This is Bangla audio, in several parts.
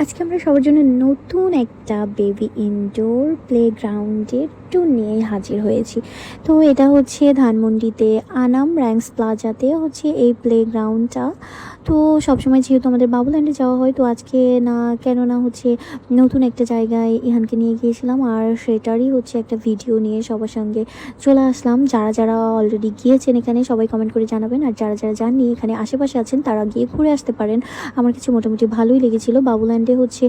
আজকে আমরা সবার জন্য নতুন একটা বেবি ইনডোর প্লেগ্রাউন্ডের ট্যুর নিয়ে হাজির হয়েছি। তো এটা হচ্ছে ধানমন্ডিতে আনাম র্যাঙ্কস প্লাজাতে হচ্ছে এই প্লেগ্রাউন্ডটা তো সবসময় যেহেতু আমাদের বাবুল্যান্ডে যাওয়া হয়, তো আজকে না কেননা হচ্ছে নতুন একটা জায়গায় ইহানকে নিয়ে গিয়েছিলাম। আর সেটারই হচ্ছে একটা ভিডিও নিয়ে সবার সঙ্গে চলে আসলাম। যারা যারা অলরেডি গিয়েছেন এখানে, সবাই কমেন্ট করে জানাবেন। আর যারা যারা যাননি, এখানে আশেপাশে আছেন, তারা গিয়ে ঘুরে আসতে পারেন। আমার কাছে মোটামুটি ভালোই লেগেছিল। বাবুল্যান্ডে হচ্ছে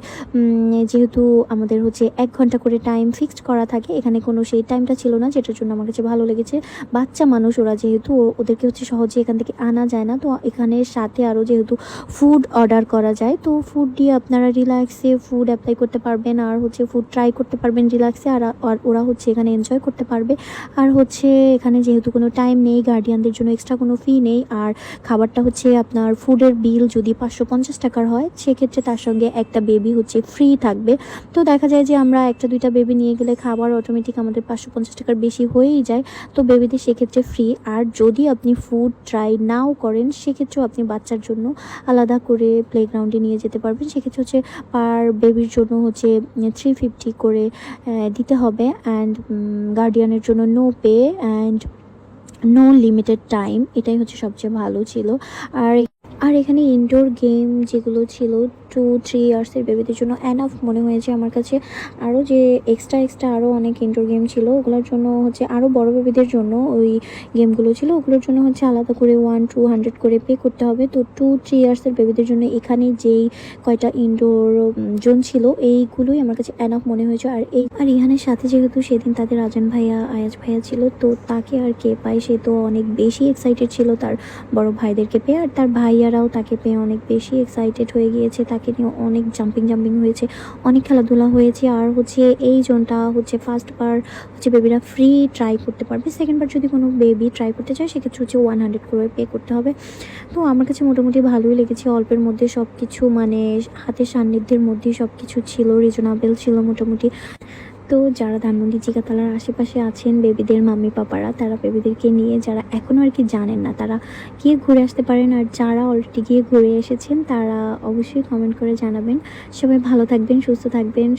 যেহেতু আমাদের হচ্ছে এক ঘণ্টা করে টাইম ফিক্সড করা থাকে, এখানে কোনো সেই টাইমটা ছিল না, যেটার জন্য আমার কাছে ভালো লেগেছে। বাচ্চা মানুষ ওরা যেহেতু ওদেরকে হচ্ছে সহজে এখান থেকে আনা যায় না। তো এখানে সাথে আরও যেহেতু ফুড অর্ডার করা যায়, তো ফুড দিয়ে আপনারা রিল্যাক্সে ফুড অ্যাপ্লাই করতে পারবেন, আর হচ্ছে ফুড ট্রাই করতে পারবেন রিল্যাক্সে আর আর ওরা হচ্ছে এখানে এনজয় করতে পারবে। আর হচ্ছে এখানে যেহেতু কোনো টাইম নেই গার্ডিয়ানদের জন্য এক্সট্রা কোনো ফি নেই, আর খাবারটা হচ্ছে আপনার ফুডের বিল যদি পাঁচশো পঞ্চাশ টাকার হয়, সেক্ষেত্রে তার সঙ্গে একটা বেবি হচ্ছে ফ্রি থাকবে। তো দেখা যায় যে আমরা একটা দুইটা বেবি নিয়ে গেলে খাবার অটোমেটিক আমাদের পাঁচশো পঞ্চাশ টাকার বেশি হয়েই যায়, তো বেবিদের সেক্ষেত্রে ফ্রি আর যদি আপনি ফুড ট্রাই নাও করেন, সেক্ষেত্রেও আপনি বাচ্চার জন্য আলাদা করে প্লেগ্রাউন্ডে নিয়ে যেতে পারবেন। সেক্ষেত্রে হচ্ছে পার বেবির জন্য হচ্ছে থ্রি ফিফটি করে দিতে হবে। অ্যান্ড গার্ডিয়ানের জন্য no pay and no limited time এটাই হচ্ছে সবচেয়ে ভালো ছিল। আর আর এখানে ইনডোর গেম যেগুলো ছিল টু থ্রি ইয়ার্সের বেবিদের জন্য অ্যানাফ মনে হয়েছে আমার কাছে। আরও যে এক্সট্রা এক্সট্রা আরও অনেক ইনডোর গেম ছিল, ওগুলোর জন্য হচ্ছে আরও বড় বেবিদের জন্য ওই গেমগুলো ছিল, ওগুলোর জন্য হচ্ছে আলাদা করে ওয়ান টু হান্ড্রেড করে পে করতে হবে। তো টু থ্রি ইয়ার্সের বেবিদের জন্য এখানে যেই কয়টা ইনডোর জোন ছিল, এইগুলোই আমার কাছে অ্যানাফ মনে হয়েছে। আর এই, আর ইহানের সাথে যেহেতু সেদিন তাদের রাজান ভাইয়া, আয়াজ ভাইয়া ছিল, তো তাকে আর কে পায়, সে তো অনেক বেশি এক্সাইটেড ছিল তার বড় ভাইদেরকে পেয়ে। আর তার ভাইয়ারাও তাকে পেয়ে অনেক বেশি এক্সাইটেড হয়ে গিয়েছে তাকে নিয়ে অনেক জাম্পিং জাম্পিং হয়েছে, অনেক খেলাধুলা হয়েছে, আর হচ্ছে এই জোনটা হচ্ছে ফার্স্ট বার হচ্ছে বেবিরা ফ্রি ট্রাই করতে পারবে সেকেন্ড বার যদি কোনো বেবি ট্রাই করতে চায়, সেক্ষেত্রে হচ্ছে ওয়ান হান্ড্রেড করে পে করতে হবে। তো আমার কাছে মোটামুটি ভালোই লেগেছে, অল্পের মধ্যে সব কিছু মানে হাতের সান্নিধ্যের মধ্যেই সব কিছু ছিল রিজনেবল ছিল মোটামুটি। তো যারা ধানমন্ডি জিগাতলার আশেপাশে আছেন, বেবিদের মাম্মি পাপারা, তারা বেবিদেরকে নিয়ে যারা এখনও আর কি জানেন না, তারা গিয়ে ঘুরে আসতে পারেন আর যারা অলরেডি গিয়ে ঘুরে এসেছেন, তারা অবশ্যই কমেন্ট করে জানাবেন। সবাই ভালো থাকবেন, সুস্থ থাকবেন